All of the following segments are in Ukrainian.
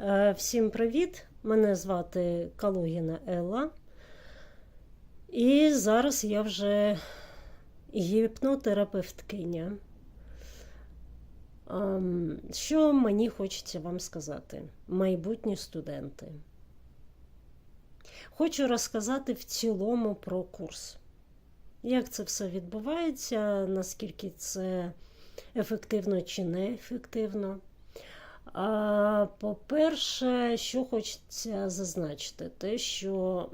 Е, Всім привіт! Мене звати Калугіна Елла. І зараз я вже гіпнотерапевткиня. Ем, Що мені хочеться вам сказати, майбутні студенти? Хочу розказати в цілому про курс. Як це все відбувається, наскільки це ефективно чи неефективно. По-перше, що хочеться зазначити, те, що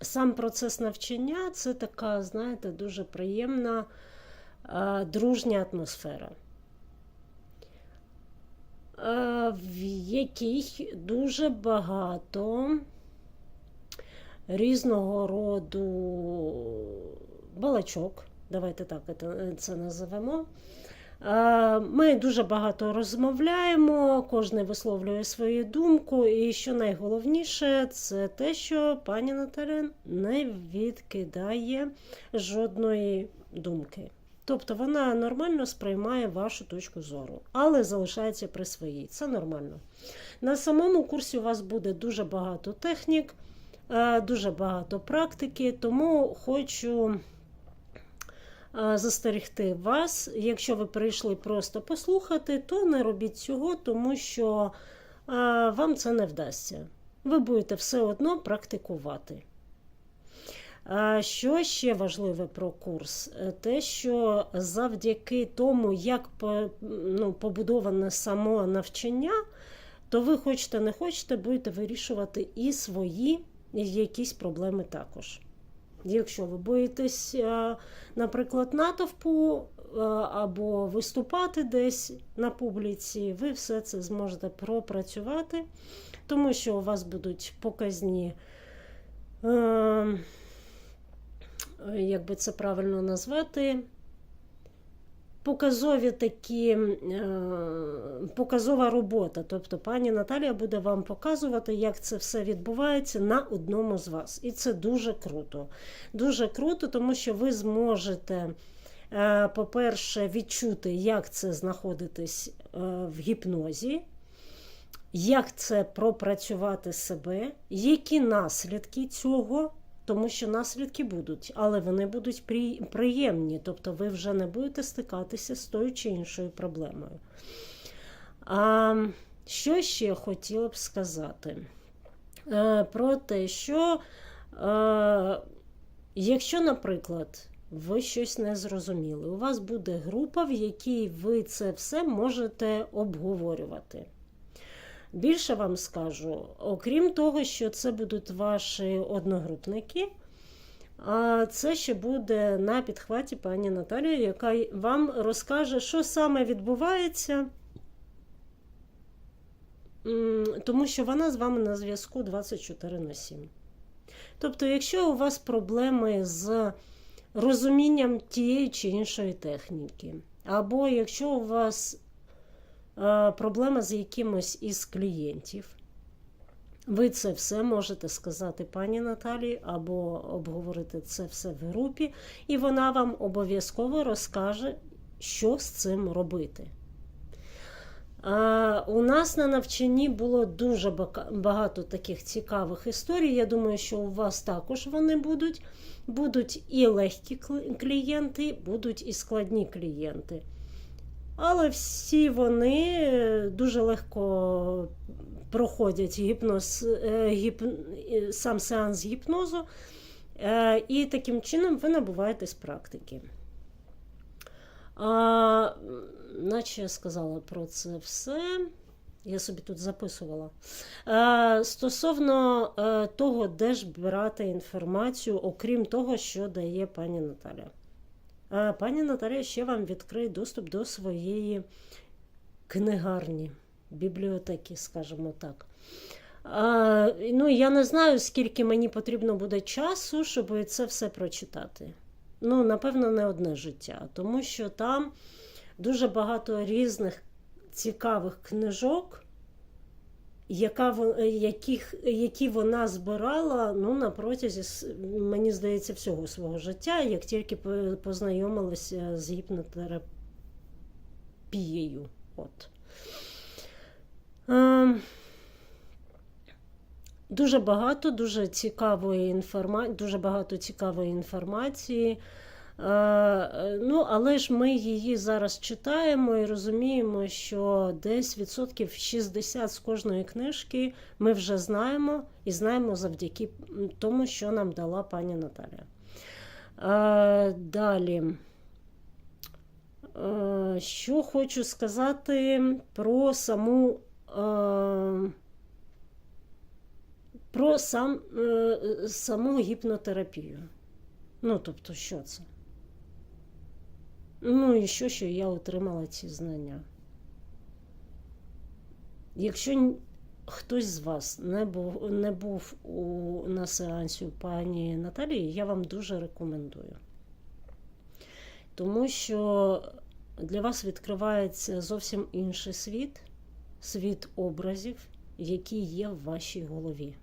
сам процес навчання це така, знаєте, дуже приємна дружня атмосфера, в якій дуже багато різного роду балачок, давайте так це називемо. Ми дуже багато розмовляємо, кожен висловлює свою думку, і що найголовніше, це те, що пані Наталя не відкидає жодної думки. Тобто вона нормально сприймає вашу точку зору, але залишається при своїй. Це нормально. На самому курсі у вас буде дуже багато технік, дуже багато практики, тому хочу застерегти вас. Якщо ви прийшли просто послухати, то не робіть цього, тому що вам це не вдасться. Ви будете все одно практикувати. Що ще важливе про курс? Те, що завдяки тому, як ну, побудоване само навчання, то ви хочете не хочете, будете вирішувати і свої якісь проблеми також. Якщо ви боїтесь, наприклад, натовпу або виступати десь на публіці, ви все це зможете пропрацювати, тому що у вас будуть показні, як би це правильно назвати, показові такі, показова робота. Тобто пані Наталія буде вам показувати, як це все відбувається на одному з вас. І це дуже круто. Дуже круто, тому що ви зможете, по-перше, відчути, як це знаходитись в гіпнозі. Як це пропрацювати себе, які наслідки цього тому що наслідки будуть, але вони будуть приємні, тобто ви вже не будете стикатися з тою чи іншою проблемою. А що ще хотіла б сказати? Е, про те, що, е, якщо, наприклад, ви щось не зрозуміли, у вас буде група, в якій ви це все можете обговорювати. Більше вам скажу, окрім того, що це будуть ваші одногрупники, це ще буде на підхваті пані Наталія, яка вам розкаже, що саме відбувається, тому що вона з вами на зв'язку 24 на 7. Тобто, якщо у вас проблеми з розумінням тієї чи іншої техніки, або якщо у вас проблема з якимось із клієнтів. Ви це все можете сказати пані Наталі, або обговорити це все в групі, і вона вам обов'язково розкаже, що з цим робити. А, у нас на навчанні було дуже багато таких цікавих історій. Я думаю, що у вас також вони будуть. Будуть і легкі клієнти, будуть і складні клієнти. Але всі вони е, дуже легко проходять гіпноз, е, гіп, сам сеанс гіпнозу, е, і таким чином ви набуваєте з практики. А, Наче я сказала про це все. Я собі тут записувала. Стосовно того, де ж брати інформацію, окрім того, що дає пані Наталя. Пані Наталія ще вам відкриє доступ до своєї книгарні, бібліотеки, скажімо так. А, ну, Я не знаю, скільки мені потрібно буде часу, щоб це все прочитати. Ну, напевно, не одне життя, тому що там дуже багато різних цікавих книжок яка, яких, які вона збирала ну, на протязі, мені здається, всього свого життя, як тільки познайомилася з гіпнотерапією. От. Е, Дуже багато, дуже цікавої інформації, дуже багато цікавої інформації. Е, Ну, але ж ми її зараз читаємо і розуміємо, що десь відсотків 60 з кожної книжки ми вже знаємо і знаємо завдяки тому, що нам дала пані Наталя. Е, Далі. Е, Що хочу сказати про саму. е, Про сам, е, саму гіпнотерапію. Ну, тобто, що це? Ну і що, що я отримала ці знання. Якщо хтось з вас не був, не був у, на сеансі у пані Наталії, я вам дуже рекомендую. Тому що для вас відкривається зовсім інший світ, світ образів, які є в вашій голові.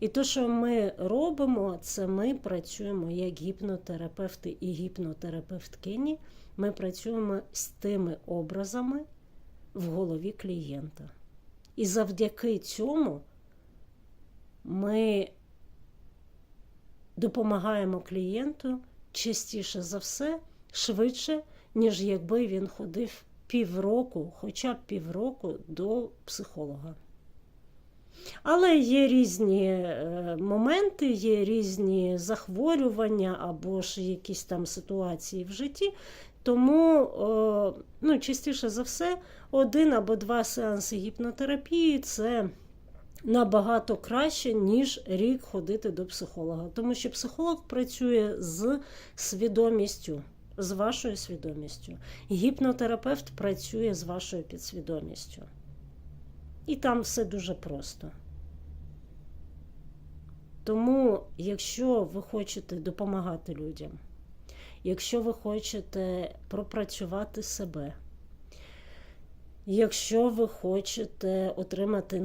І те, що ми робимо, це ми працюємо як гіпнотерапевти і гіпнотерапевткині. Ми працюємо з тими образами в голові клієнта. І завдяки цьому ми допомагаємо клієнту частіше за все, швидше, ніж якби він ходив півроку, хоча б півроку до психолога. Але є різні е, моменти, є різні захворювання або ж якісь там ситуації в житті. Тому, ну, частіше за все, один або два сеанси гіпнотерапії це набагато краще, ніж рік ходити до психолога. Тому що психолог працює з свідомістю, з вашою свідомістю. Гіпнотерапевт працює з вашою підсвідомістю. І там все дуже просто. Тому, якщо ви хочете допомагати людям, якщо ви хочете пропрацювати себе, якщо ви хочете отримати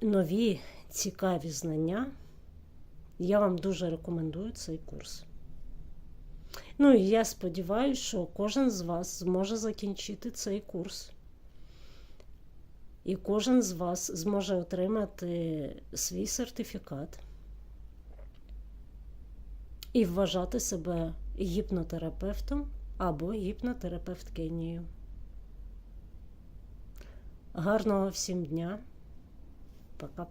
нові цікаві знання, я вам дуже рекомендую цей курс. Ну і я сподіваюся, що кожен з вас зможе закінчити цей курс. І кожен з вас зможе отримати свій сертифікат і вважати себе гіпнотерапевтом або гіпнотерапевткинею. Гарного всім дня. Пока.